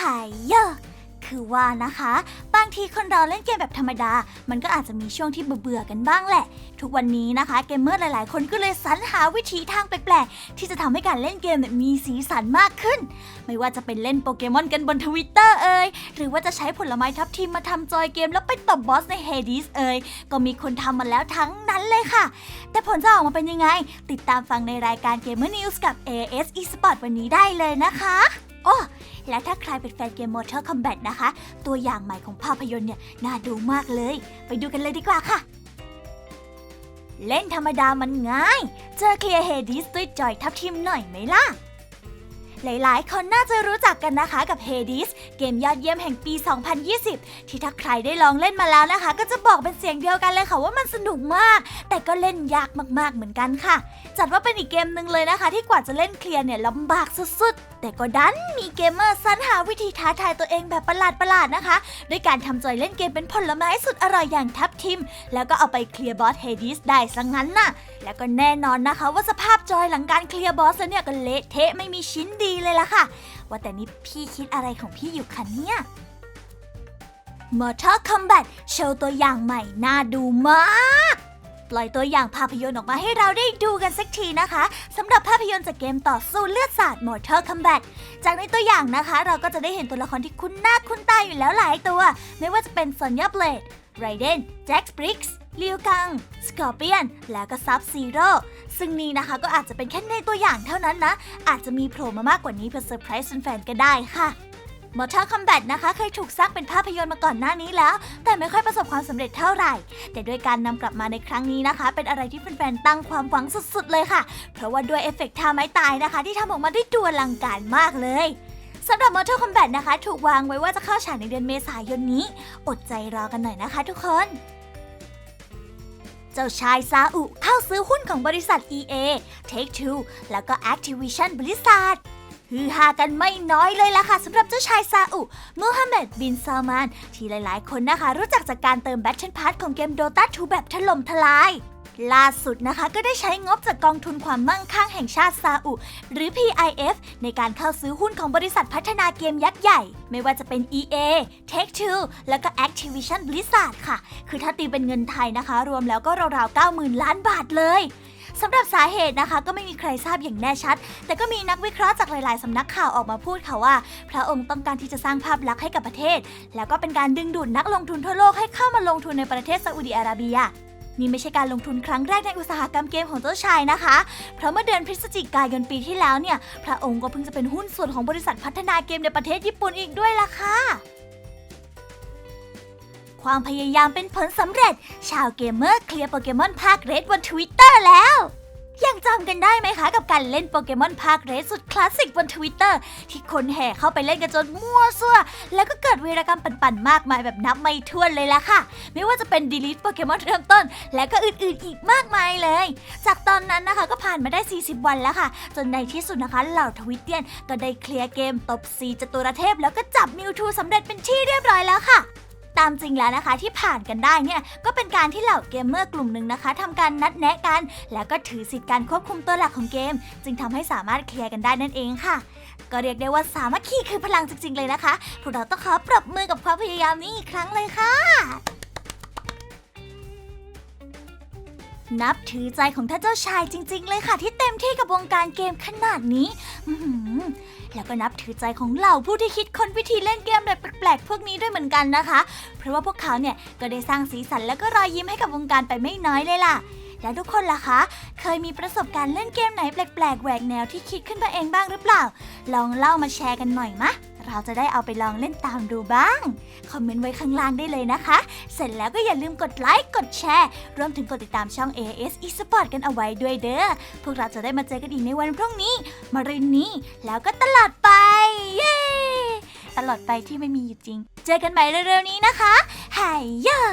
หายเยอะคือว่านะคะ บางทีคนเราเล่นเกมแบบธรรมดา มันก็อาจจะมีช่วงที่เบื่อๆกันบ้างแหละ ทุกวันนี้นะคะเกมเมอร์หลาย ๆ คนก็เลยสรรหาวิธีทางแปลกๆ ที่จะทำให้การเล่นเกมเนี่ยมีสีสันมากขึ้น ไม่ว่าจะเป็นเล่นโปเกมอนกันบนทวิตเตอร์เอ่ย หรือว่าจะใช้ผลไม้ทับทิมมาทำจอยเกมแล้วไปตบบอสในเฮดิสเอ่ย ก็มีคนทำมาแล้วทั้งนั้นเลยค่ะ แต่ผลจะออกมาเป็นยังไง ติดตามฟังในรายการ Gamer News กับ AS Esport วันนี้ได้เลยนะคะ อ้อและถ้าใครเป็นแฟนเกม Mortal Kombat นะคะ ตัวอย่างใหม่ของภาพยนตร์เนี่ย น่าดูมากเลย ไปดูกันเลยดีกว่าค่ะ เล่นธรรมดามันง่าย เจอเคลียร์เฮดิสด้วยจอยทับทิมหน่อยไหมล่ะ หลายๆ คนน่าจะรู้จักกันนะคะกับ Hades เกมยอดเยี่ยมแห่งปี 2020 ที่ถ้าใครได้ลองเล่นมาแล้วนะคะ ก็จะบอกเป็นเสียงเดียวกันเลยค่ะว่ามันสนุกมาก แต่ก็เล่นยากมากๆเหมือนกันค่ะ จัดว่าเป็นอีกเกมหนึ่งเลยนะคะ ที่กว่าจะเล่นเคลียร์เนี่ยลำบากสุดๆ แต่ก็ดันมีเกมเมอร์สรรหาวิธีท้าทายตัวเองแบบประหลาดๆนะคะ ด้วยการทำจอยเล่นเกมเป็นผลไม้สุดอร่อยอย่างทับทิม แล้วก็เอาไปเคลียร์บอสเฮดิสได้ซะงั้นน่ะ แล้วก็แน่นอนนะคะ ว่าสภาพจอยหลังการเคลียร์บอสแล้วเนี่ยก็เละเทะไม่มีชิ้นดีเลยล่ะค่ะ ว่าแต่นี่พี่คิดอะไรของพี่อยู่คะเนี่ย Mortal Kombat โชว์ตัวอย่างใหม่น่าดูมาก ปล่อยตัวอย่างภาพยนตร์ออกมาให้เราได้ดูกันสักทีนะคะสำหรับภาพยนตร์จากเกมต่อสู้เลือดสาด Mortal Kombat จากในตัวอย่างนะคะ เราก็จะได้เห็นตัวละครที่คุ้นหน้าคุ้นตาอยู่แล้วหลายตัว ไม่ว่าจะเป็นซอนยาเบลด ไรเดนแจ็คบริกส์ลิวกัง สกอร์เปียน แล้วก็ซับซีโร่ซึ่งนี่นะคะก็อาจจะเป็นแค่ในตัวอย่างเท่านั้นนะ อาจจะมีโผล่มามากกว่านี้เพื่อเซอร์ไพรส์แฟนๆก็ได้ค่ะ Mortal Kombat นะคะเคยถูกสร้างเป็นภาพยนตร์มาก่อนหน้านี้แล้ว แต่ไม่ค่อยประสบความสำเร็จเท่าไหร่ แต่ด้วยการนำกลับมาในครั้งนี้นะคะ เป็นอะไรที่แฟนๆตั้งความหวังสุดๆเลยค่ะ เพราะว่าด้วยเอฟเฟกต์ท่าไม้ตายนะคะ ที่ทำออกมาได้ดูอลังการมากเลย สำหรับ Mortal Kombat นะคะ ถูกวางไว้ว่าจะเข้าฉายในเดือนเมษายนนี้ อดใจรอกันหน่อยนะคะทุกคน เจ้าชายซาอุเข้าซื้อหุ้นของบริษัท EA Take Two แล้วก็ Activision Blizzard ฮือฮากันไม่น้อยเลยล่ะค่ะสำหรับเจ้าชายซาอุมูฮัมหม็ดบินซาลมาน ที่หลายๆ คนนะคะ รู้จักจากการเติม Battle Pass ของเกม Dota 2แบบถล่มทลาย ล่าสุดนะคะก็ได้ใช้งบจากกองทุนความมั่งคั่งแห่งชาติซาอุ หรือ PIF ในการเข้าซื้อหุ้นของบริษัทพัฒนาเกมยักษ์ใหญ่ ไม่ว่าจะเป็น EA Take Two แล้วก็ Activision Blizzard ค่ะ คือถ้าตีเป็นเงินไทยนะคะ รวมแล้วก็ราวๆ 90,000 ล้านบาทเลยสำหรับสาเหตุนะคะก็ไม่มีใครทราบอย่างแน่ชัด แต่ก็มีนักวิเคราะห์จากหลาย ๆ สำนักข่าวออกมาพูดค่ะว่า พระองค์ต้องการที่จะสร้างภาพลักษณ์ให้กับประเทศ แล้วก็เป็นการดึงดูดนักลงทุนทั่วโลกให้เข้ามาลงทุนในประเทศซาอุดิอาระเบีย นี่ไม่ใช่การลงทุนครั้งแรกในอุตสาหกรรมเกมของเจ้าชายนะคะ เพราะเมื่อเดือนพฤศจิกายนปีที่แล้วเนี่ย พระองค์ก็เพิ่งจะเป็นหุ้นส่วนของบริษัทพัฒนาเกมในประเทศญี่ปุ่นอีกด้วยล่ะค่ะความพยายามเป็นผลสำเร็จ ชาวเกมเมอร์เคลียร์โปเกมอนภาคเรดบนทวิตเตอร์แล้ว ยังจำกันได้ไหมคะ กับการเล่นโปเกมอนภาคเรดสุดคลาสสิกบนทวิตเตอร์ที่คนแห่เข้าไปเล่นกันจนมั่วซั่ว แล้วก็เกิดวีรกรรมปั่นๆมากมายแบบนับไม่ถ้วนเลยล่ะค่ะ ไม่ว่าจะเป็นดีลิทโปเกมอนเริ่มต้น และก็อื่นๆอีกมากมายเลย จากตอนนั้นนะคะก็ผ่านมาได้ 40 วันแล้วค่ะ จนในที่สุดนะคะเหล่าทวิตเตียนก็ได้เคลียร์เกมตบสีจตุรเทพ แล้วก็จับมิวทูสำเร็จเป็นที่เรียบร้อยแล้วค่ะ ตามจริงแล้วนะคะ ที่ผ่านกันได้เนี่ยก็เป็นการที่เหล่าเกมเมอร์กลุ่มหนึ่งนะคะทำการนัดแนะกัน แล้วก็ถือสิทธิ์การควบคุมตัวหลักของเกม จึงทำให้สามารถเคลียร์กันได้นั่นเองค่ะ ก็เรียกได้ว่าสามัคคีคือพลังจริงๆเลยนะคะพวกเราต้องขอปรบมือกับความพยายามนี้อีกครั้งเลยค่ะ นับถือใจของท่านเจ้าชายจริง ๆ เลยค่ะ ที่เต็มที่กับวงการเกมขนาดนี้อื้อหือแล้วก็นับถือใจของเหล่าผู้ที่คิดค้นวิธีเล่นเกมแบบแปลกๆ พวกนี้ด้วยเหมือนกันนะคะ เพราะว่าพวกเขาเนี่ยก็ได้สร้างสีสันและก็รอยยิ้มให้กับวงการไปไม่น้อยเลยล่ะ แล้วทุกคนล่ะคะ เคยมีประสบการณ์เล่นเกมไหนแปลกๆแหวกแนวที่คิดขึ้นมาเองบ้างหรือเปล่า ลองเล่ามาแชร์กันหน่อยมะ เราจะได้เอาไปลองเล่นตามดูบ้าง คอมเมนต์ไว้ข้างล่างได้เลยนะคะ เสร็จแล้วก็อย่าลืมกดไลค์กดแชร์รวมถึงกดติดตามช่อง AS Esport กันเอาไว้ด้วยเด้อพวกเราจะได้มาเจอกันอีกในวันพรุ่งนี้มารืนนี้แล้วก็ตลอดไปเย้ตลอดไปที่ไม่มีอยู่จริง เจอกันใหม่เร็วๆนี้นะคะหายเยอะ